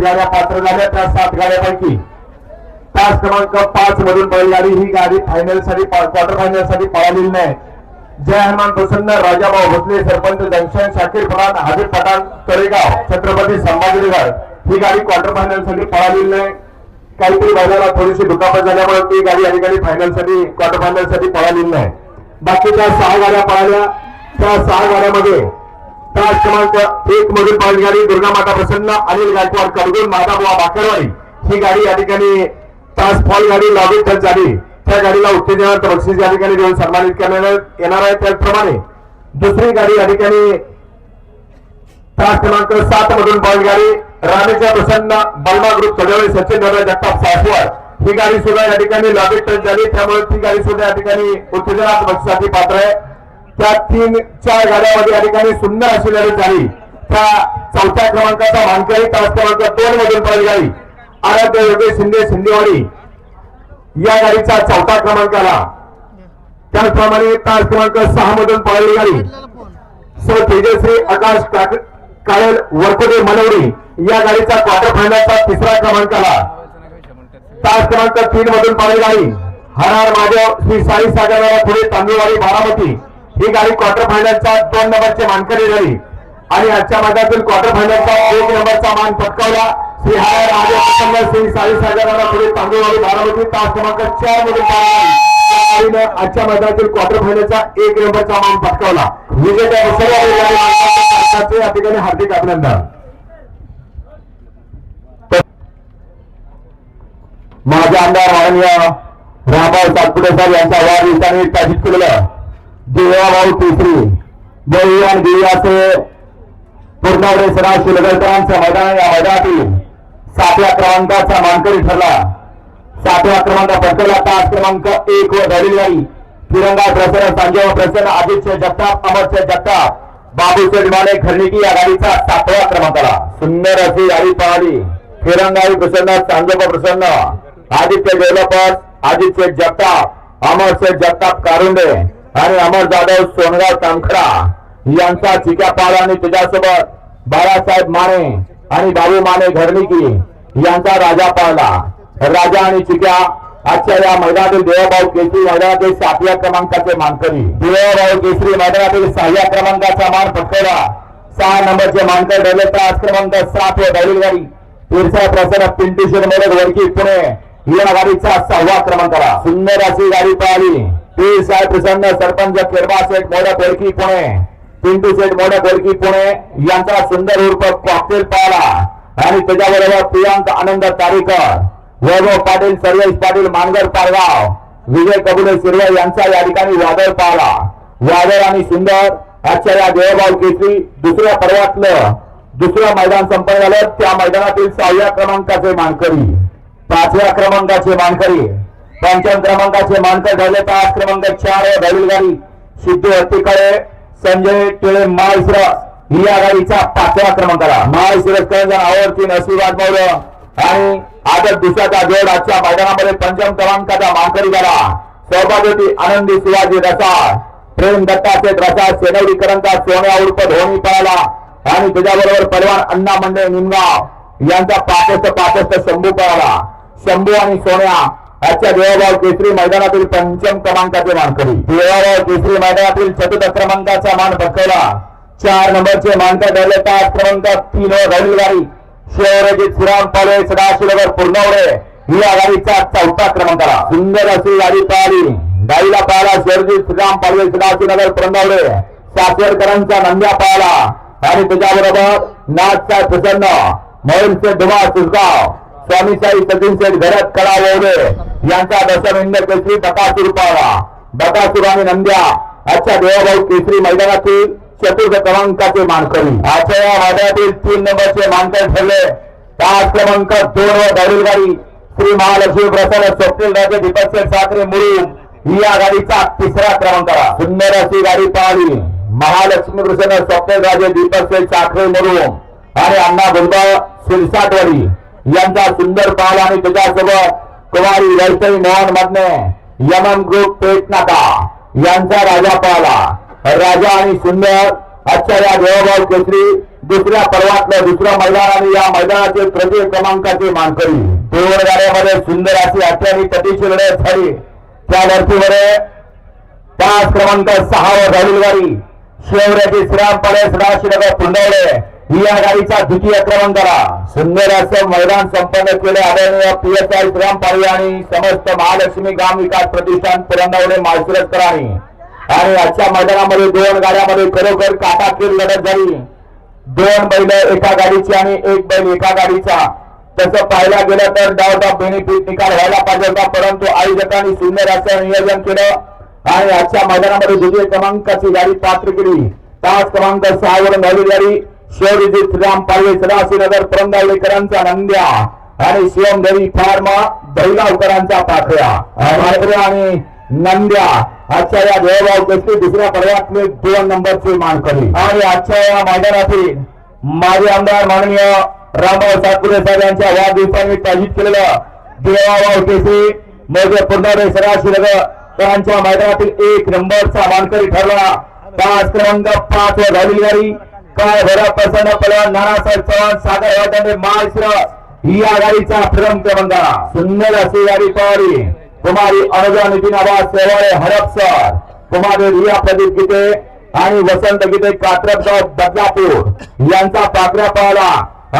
गाड्या पात्र झाल्या त्या सात गाड्यापैकी तास क्रमांक पाच मधून बैलगाडी ही गाडी फायनलसाठी क्वार्टर फायनलसाठी पळालेली नाही. जय हनुमान प्रसन्न राजाभाऊ भोसले सरपंच जंक्शन शाकीर पठाण हाजीर पठाण तळेगाव छत्रपती संभाजीनगर. ही गाडी क्वार्टर फायनलसाठी पळालेली नाही. काहीतरी बैलाला थोडीशी दुखापत झाल्यामुळे ती गाडी या फायनलसाठी क्वार्टर फायनलसाठी पळालेली नाही. बाकीच्या सहा गाड्या पळाल्या. त्या सहा गाड्यामध्ये तास क्रमांक एक मधून पाच गाडी. दुर्गा माता प्रसन्न अनिल गायकवाड कडगुण माधवबुवा भाकरवाडी. ही गाडी या ठिकाणी तास फॉल गाडी लॉबी टच झाली. त्या गाडीला उत्तेजनार्थ बक्षीस या ठिकाणी देऊन सन्मानित करण्यात येणार आहे. त्याचप्रमाणे दुसरी गाडी या ठिकाणी तास क्रमांक सात मधून पळाली गाडी. रामेच्या प्रसन्न बलमा ग्रुप सजवळे सचिन दादा जगताप सासवड. ही गाडी सुद्धा या ठिकाणी लॉबी टच झाली. त्यामुळे ती गाडी सुद्धा या ठिकाणी उत्तेजनार्थ बक्षिसासाठी पात्र आहे. त्या तीन चार गाड्यामध्ये या ठिकाणी सुंदर अशी लढत झाली. त्या चौथ्या क्रमांकाचा मानकरी तास क्रमांक दोन मधून पळाली गाडी आराध्य योगेश शिंदे शिंदेवाडी. या गाडीचा चौथा क्रमांक आला. त्याचप्रमाणे तास क्रमांक सहा मधून पळाली गाडी सर तेजस्वी आकाश कायल काळेल मनवडी या गाडीचा क्वार्टर फायनलचा तिसरा क्रमांक आला. तास क्रमांक तीन मधून पळाली गाडी हरार हर महादेव श्री साई सागरवाला पुढे तांदूळवाडी बारामती. ही गाडी क्वार्टर फायनलचा दोन नंबरची मानकरी झाली आणि आजच्या मैदानातील क्वार्टर फायनलचा एक नंबरचा मान पटकावला. श्री हर हर महादेव श्री साई सागरवाला पुढे तांदूळवाडी बारामती तास क्रमांक चारमध्ये गाडीनं आजच्या मैदानातील क्वार्टर फायनलचा एक नंबरचा मान पटकावला. विजेत्या सर्व या ठिकाणी हार्दिक अभिनंदन. माझे आमदार माननीय रामभाऊ सातपुते साहेब यांच्या वाढदिवसाने ताजीत केलेलं देवाभाऊ तिसरी देवी आणि देवीचे पूर्णवडे सरा शिलगरकरांचं मैदान या मैदानातील सातव्या क्रमांकाचा मानकरी ठरला. सातव्या क्रमांक पटकला तास क्रमांक एक व धरली गाडी तिरंगा प्रसन्न संजय प्रसन्न आदित्य जगताप अमरचे जगताप बाबूचे माने खर्निकी या गाडीचा सातव्या क्रमांकाला. सुंदर अशी गाडी पळाली तिरंगाई प्रसन्न संजय प्रसन्न आदित्य डेव्हलपर्स आदित्य जगताप अमरचे जगताप कारुंडे आणि अमर जाधव सोनगाव तामखडा यांचा चिकापाल आणि त्याच्यासोबत बाळासाहेब माने आणि बाबू माने घरणिकी यांचा राजा पाळला. राजा आणि चिक्या आजच्या या मैदानातील देवाभाऊ केसरी मैदानातील सातव्या क्रमांकाचे मानकरी. देवाभाऊ केसरी मैदानातील सहाव्या क्रमांकाचा मान पटकवला. सहा नंबरचे मानकर ठरले त्रास क्रमांक सात व बैलगाडी. तिरसा प्रसन्न पिंटू शिरमोडक वडकी पुणे. या गाडीचा सहावा क्रमांकाला सुंदर अशी गाडी पळाली पीर साहेब प्रसन्न सरपंच किरबा शेठ मोड्या बोडकी पुणे. पिंटू शेठ मोड्या बोडकी पुणे. यांचा सुंदर उर्फ कॉकटेल पाहिला आणि त्याच्याबरोबर प्रियांक आनंद तारीकर. वैभव पाटील सर्वेश पाटील मानगर पारगाव विजय कबुले शिरवे यांचा या ठिकाणी वादळ पाहिला वादळ आणि सुंदर आजच्या या देवभाऊ केसरी दुसऱ्या पर्वातलं दुसरं मैदान संपन्न झालं. त्या मैदानातील सहाव्या क्रमांकाचे मानकरी. पाचव्या क्रमांकाचे मानकरी. पंचम क्रमांकाचे मानकर ठरले तास क्रमांक चार व दलील गाडी सिद्धू हत्तीकडे संजय टिळे माळशिरस. या गाडीचा पाचव्या क्रमांकाला. माळशिरसकरांचा आवडती नशिबात मौर्य आणि आदर दुसऱ्याचा जोड आजच्या मैदानामध्ये पंचम क्रमांकाचा मानकरी झाला. सौभाग्यती आनंदी शिवाजी रसाळ. प्रेम दत्ताचे रसाळ सेनवडीकरांचा सोन्या उर्फ धोनी पळाला. आणि त्याच्याबरोबर परवान अण्णा मंडळ निमगाव यांचा पासष्ट पासष्ट शंभू पळाला. शंभू आणि सोन्या आजच्या देवाभाव केसरी मैदानातील पंचम क्रमांकाचे मानकरी. देवाभाव केसरी मैदानातील चतुर्थ क्रमांकाचा मान पटकवला. चार नंबरचे मानकर ठरले तास क्रमांक तीन व गाडी गाडी. शिवरजित श्रीराम पाले सदाशिवनगर पूर्णवडे. या गाडीचा चौथा क्रमांकाला. सुंदर अशी गाडी पाहिली. गाडीला पाहिला शिवरजित श्रीराम पाले सदाशिवनगर पूर्णवडे. सासवडकरांचा नंद्या पाहिला. आणि त्याच्याबरोबर नाथसाहेब प्रसन्न. मोहिलचे धुमा सुसगाव स्वामीसाई सचिन शेठ घरात कडा ववडे यांचा दशमिंद केसरी बकासूर पाळला बकासूर आणि नंद्या. आजच्या देवाभाऊ केसरी मैदानातील चतुर्थ क्रमांकाचे मानकरी. आजच्या या मैदानातील तीन नंबरचे मानकर ठरले. पाच क्रमांक दोन व दौडील श्री महालक्ष्मी प्रसन्न स्वप्नील राजे दीपक शेठ साखरे मुरुम. या गाडीचा तिसरा क्रमांक सुंदर अशी गाडी पाहिली. महालक्ष्मी प्रसन्न स्वप्नील राजे दीपक साखरे मुरुम. आणि अण्णा गुंडा सिरसाटवाडी. यांचा सुंदर पाहिला आणि त्याच्यासोबत कुमारी वैष्णवी मोहन मधने यमन ग्रुप पेट नाका यांचा राजा पाहला राजा आणि सुंदर आजच्या या देवभाव केसरी दुसऱ्या पर्वातलं दुसरं मैदान आणि या मैदानाचे तृतीय क्रमांकाचे मानकरी. दोन सुंदर अशी अठ्याणी तटीची लढत झाली. त्या लढतीमध्ये पाच क्रमांक सहावर झालेली गाडी शिवराजी श्रीराम परेश राशीनगर पुंडवले ही या गाडीचा द्वितीय क्रमांकाला सुंदर असं मैदान संपन्न केले आदरणीय पी एस आय श्राम पाळी आणि समस्त महालक्ष्मी ग्राम विकास प्रतिष्ठान पुरंदावडे माळशिरसकरांनी आणि आजच्या मैदानामध्ये दोन गाड्यामध्ये खरोखर काटाकीर लढत झाली. दोन बैल एका गाडीची आणि एक बैल एका गाडीचा. तसं पाहायला गेलं तर डाव बेनिफिट निकाल व्हायला पाहिजे होता परंतु आयोजकांनी सुंदर असं नियोजन केलं. आणि आजच्या मैदानामध्ये द्वितीय क्रमांकाची गाडी पात्र केली. पाच क्रमांक सहा वरून झाली गाडी. शिवरिजी श्रीराम पालवे सदाशिवनगर परंदावळेकरांचा नंद्या आणि शिवमदेवी फार्म बैलावकरांचा पाखऱ्या. पाखऱ्या आणि नंद्या. आजच्या या देवभाव केसरी दुसऱ्या पर्यायातले दोन नंबरचे मानकरी. आणि आजच्या या मैदानातील माजी आमदार माननीय रामराव सातपुरे साहेब यांच्या वाढदिवसानिमित्त आयोजित केलेलं देवाभाव केसरी मोजे पूर्णवडे सदाशिवनगर त्यांच्या मैदानातील एक नंबरचा मानकरी ठरला. पाच क्रमांक पाच वर झालेली गाडी. काय भरा प्रसन्न पलवान नानासाहेब चव्हाण सागर वाटाणे महाराष्ट्र. ही आघाडीचा प्रथम क्रमांक. सुंदर अशी गाडी पवारी कुमारी अनुजा नितीन आवाज सेवाळे हडपसर कुमारी रिया प्रदीप गीते आणि वसंत गीते कात्रपगाव बदलापूर. यांचा पाकऱ्या पळाला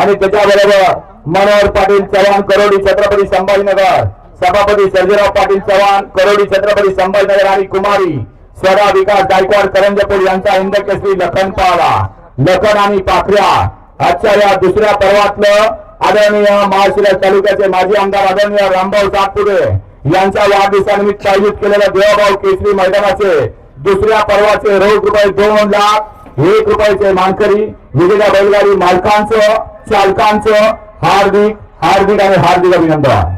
आणि त्याच्याबरोबर मनोहर पाटील चव्हाण करोडी छत्रपती संभाजीनगर. सभापती सर्जेराव पाटील चव्हाण करोडी छत्रपती संभाजीनगर आणि कुमारी. स्वरा विकास गायकवाड करंजपूर यांचा हिंद केसरी लखन पाहला. लखन आणि पाखऱ्या. आजच्या या दुसऱ्या पर्वातलं आदरणीय महाशिरा तालुक्याचे माजी आमदार आदरणीय रामभाऊ सातपुते यांच्या वाढदिवसानिमित्त आयोजित केलेल्या देवाभाऊ केसरी मैदानाचे दुसऱ्या पर्वाचे रोख रुपये दोन लाख एक रुपयाचे मानकरी विजेता बैलगाडी मालकांचं चालकांचं हार्दिक हार्दिक आणि हार्दिक अभिनंदन.